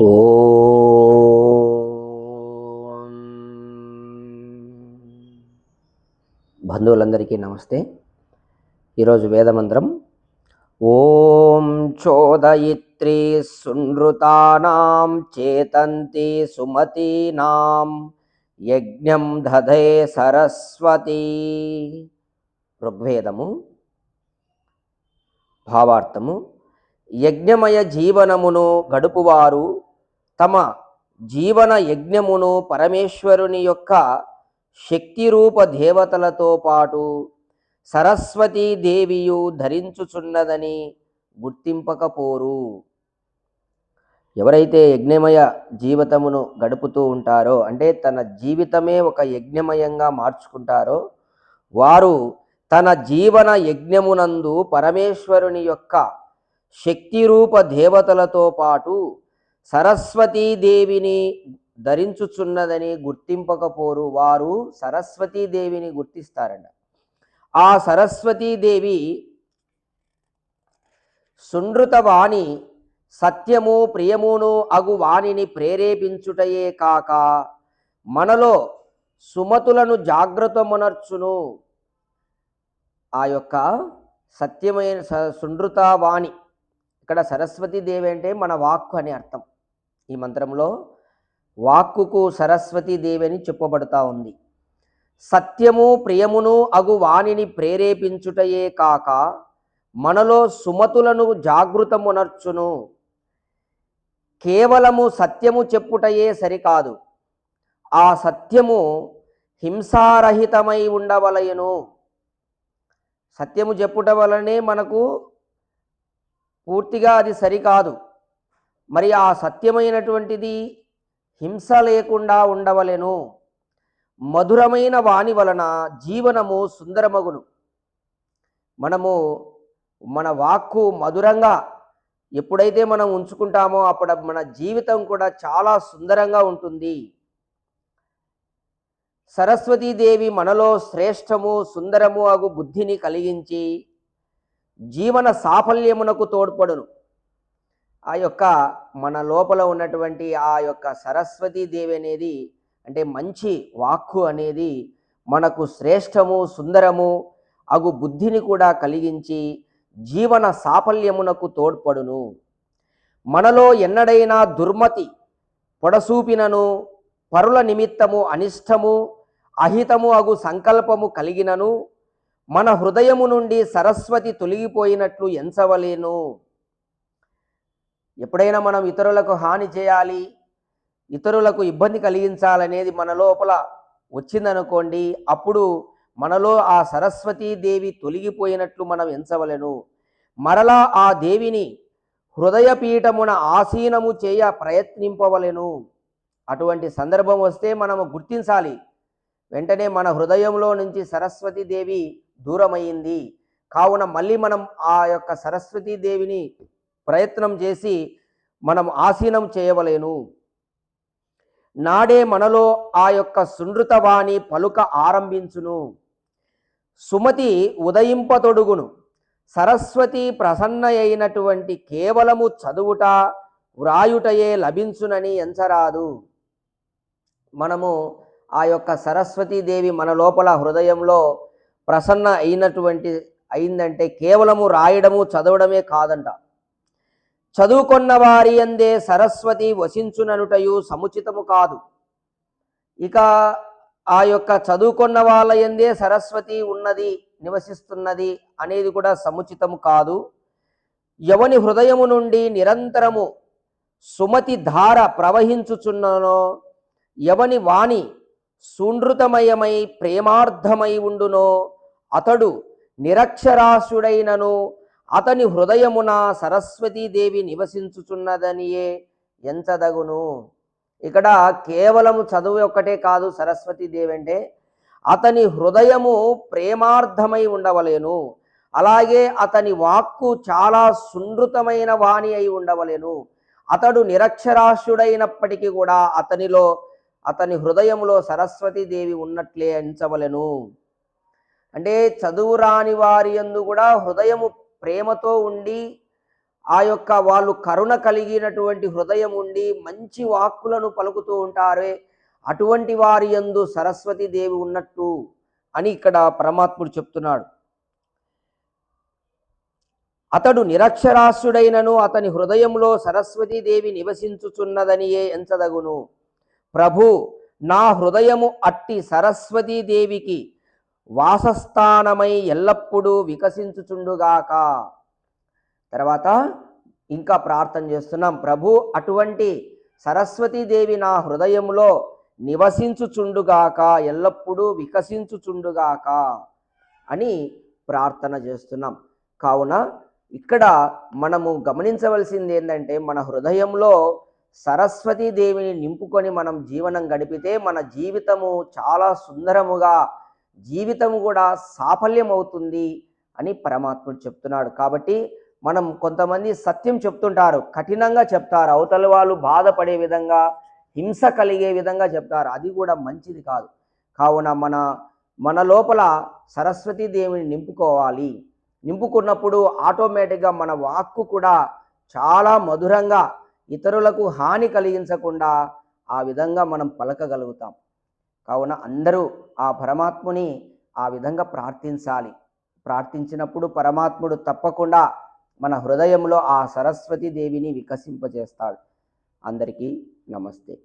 ఓ. బంధువులందరికీ నమస్తే. ఈరోజు వేదమంత్రం ఓం చోదయిత్రీ సునృతానాం చేతంతి సుమతీనాం యజ్ఞం దధే సరస్వతి. ఋగ్వేదము భావార్థము యజ్ఞమయ జీవనమును గడుపువారు తమ జీవన యజ్ఞమును పరమేశ్వరుని యొక్క శక్తిరూప దేవతలతో పాటు సరస్వతీ దేవియు ధరించుచున్నదని గుర్తింపకపోరు. ఎవరైతే యజ్ఞమయ జీవితమును గడుపుతూ ఉంటారో అంటే తన జీవితమే ఒక యజ్ఞమయంగా మార్చుకుంటారో వారు తన జీవన యజ్ఞమునందు పరమేశ్వరుని యొక్క శక్తిరూప దేవతలతో పాటు సరస్వతీదేవిని ధరించుచున్నదని గుర్తింపకపోరు వారు సరస్వతీదేవిని గుర్తిస్తారంట. ఆ సరస్వతీదేవి సునృతవాణి సత్యము ప్రియమును అగు వాణిని ప్రేరేపించుటయే కాక మనలో సుమతులను జాగ్రత్తమునర్చును. ఆ యొక్క సత్యమైన స- సునృత వాణి ఇక్కడ సరస్వతీదేవి అంటే మన వాక్కు అని అర్థం. ఈ మంత్రంలో వాక్కుకు సరస్వతీదేవి అని చెప్పబడుతూ ఉంది. సత్యము ప్రియమును అగు వాణిని ప్రేరేపించుటయే కాక మనలో సుమతులను జాగృతమునర్చును. కేవలము సత్యము చెప్పుటయే సరికాదు. ఆ సత్యము హింసారహితమై ఉండవలయను. సత్యము చెప్పుట వలనే మనకు పూర్తిగా అది సరికాదు. మరి ఆ సత్యమైనటువంటిది హింస లేకుండా ఉండవలెను. మధురమైన వాణి వలన జీవనము సుందరమగును. మనము మన వాక్కు మధురంగా ఎప్పుడైతే మనం ఉంచుకుంటామో అప్పుడు మన జీవితం కూడా చాలా సుందరంగా ఉంటుంది. సరస్వతీదేవి మనలో శ్రేష్టము సుందరము అగు బుద్ధిని కలిగించి జీవన సాఫల్యమునకు తోడ్పడును. ఆ యొక్క మన లోపల ఉన్నటువంటి ఆ యొక్క సరస్వతీదేవి అనేది అంటే మంచి వాక్కు అనేది మనకు శ్రేష్టము సుందరము అగు బుద్ధిని కూడా కలిగించి జీవన సాఫల్యమునకు తోడ్పడును. మనలో ఎన్నడైనా దుర్మతి పొడసూపినను పరుల నిమిత్తము అనిష్టము అహితము అగు సంకల్పము కలిగినను మన హృదయము నుండి సరస్వతి తొలగిపోయినట్లు ఎంచవలేను. ఎప్పుడైనా మనం ఇతరులకు హాని చేయాలి ఇతరులకు ఇబ్బంది కలిగించాలనేది మన లోపల వచ్చిందనుకోండి అప్పుడు మనలో ఆ సరస్వతీదేవి తొలగిపోయినట్లు మనం ఎంచవలెను. మరలా ఆ దేవిని హృదయపీఠమున ఆసీనము చేయ ప్రయత్నింపవలెను. అటువంటి సందర్భం వస్తే మనము గుర్తించాలి వెంటనే మన హృదయంలో నుంచి సరస్వతీదేవి దూరమైంది కావున మళ్ళీ మనం ఆ యొక్క సరస్వతీదేవిని ప్రయత్నం చేసి మనం ఆసీనం చేయవలేను. నాడే మనలో ఆ యొక్క సునృతవాణి పలుక ఆరంభించును. సుమతి ఉదయింపతొడుగును. సరస్వతి ప్రసన్న అయినటువంటి కేవలము చదువుట వ్రాయుటయే లభించునని ఎంచరాదు. మనము ఆ యొక్క సరస్వతీదేవి మన లోపల హృదయంలో ప్రసన్న అయినటువంటి అయిందంటే కేవలము రాయడము చదవడమే కాదంట. చదువుకొన్న వారి అందే సరస్వతి వసించుననుటయు సముచితము కాదు. ఇక ఆ యొక్క చదువుకున్న వాళ్ళ ఎందే సరస్వతి ఉన్నది నివసిస్తున్నది అనేది కూడా సముచితము కాదు. ఎవని హృదయము నుండి నిరంతరము సుమతి ధార ప్రవహించుచున్ననో ఎవని వాణి సునృతమయమై ప్రేమార్థమై ఉండునో అతడు నిరక్షరాస్యుడైనను అతని హృదయమున సరస్వతీదేవి నివసించుచున్నదనియే ఎంచదగును. ఇక్కడ కేవలము చదువు ఒక్కటే కాదు సరస్వతీదేవి అంటే అతని హృదయము ప్రేమార్థమై ఉండవలేను. అలాగే అతని వాక్కు చాలా సునృతమైన వాణి అయి ఉండవలేను. అతడు నిరక్షరాస్యుడైనప్పటికీ కూడా అతనిలో అతని హృదయంలో సరస్వతీదేవి ఉన్నట్లే ఎంచవలెను. అంటే చదువు రాని వారి యందు కూడా హృదయము ప్రేమతో ఉండి ఆ యొక్క వాళ్ళు కరుణ కలిగినటువంటి హృదయం ఉండి మంచి వాక్కులను పలుకుతూ ఉంటారే అటువంటి వారి యందు సరస్వతి దేవి ఉన్నట్టు అని ఇక్కడ పరమాత్ముడు చెప్తున్నాడు. అతడు నిరక్షరాస్యుడైనను అతని హృదయంలో సరస్వతీదేవి నివసించుచున్నదనియే ఎంచదగును. ప్రభు నా హృదయము అట్టి సరస్వతీదేవికి వాసస్థానమై ఎల్లప్పుడూ వికసించుచుండుగాక. తర్వాత ఇంకా ప్రార్థన చేస్తున్నాం ప్రభు అటువంటి సరస్వతీదేవి నా హృదయంలో నివసించుచుండుగాక ఎల్లప్పుడూ వికసించుచుండుగాక అని ప్రార్థన చేస్తున్నాం. కావున ఇక్కడ మనము గమనించవలసింది ఏంటంటే మన హృదయంలో సరస్వతీదేవిని నింపుకొని మనం జీవనం గడిపితే మన జీవితము చాలా సుందరముగా జీవితం కూడా సాఫల్యం అవుతుంది అని పరమాత్ముడు చెప్తున్నాడు. కాబట్టి మనం కొంతమంది సత్యం చెప్తుంటారు కఠినంగా చెప్తారు అవతల వాళ్ళు బాధపడే విధంగా హింస కలిగే విధంగా చెప్తారు. అది కూడా మంచిది కాదు. కావున మన మన లోపల సరస్వతీ దేవిని నింపుకోవాలి. నింపుకున్నప్పుడు ఆటోమేటిక్గా మన వాక్కు కూడా చాలా మధురంగా ఇతరులకు హాని కలిగించకుండా ఆ విధంగా మనం పలకగలుగుతాం. కావున అందరూ ఆ పరమాత్ముని ఆ విధంగా ప్రార్థించాలి. ప్రార్థించినప్పుడు పరమాత్ముడు తప్పకుండా మన హృదయంలో ఆ సరస్వతి దేవిని వికసింపజేస్తాడు. అందరికీ నమస్తే.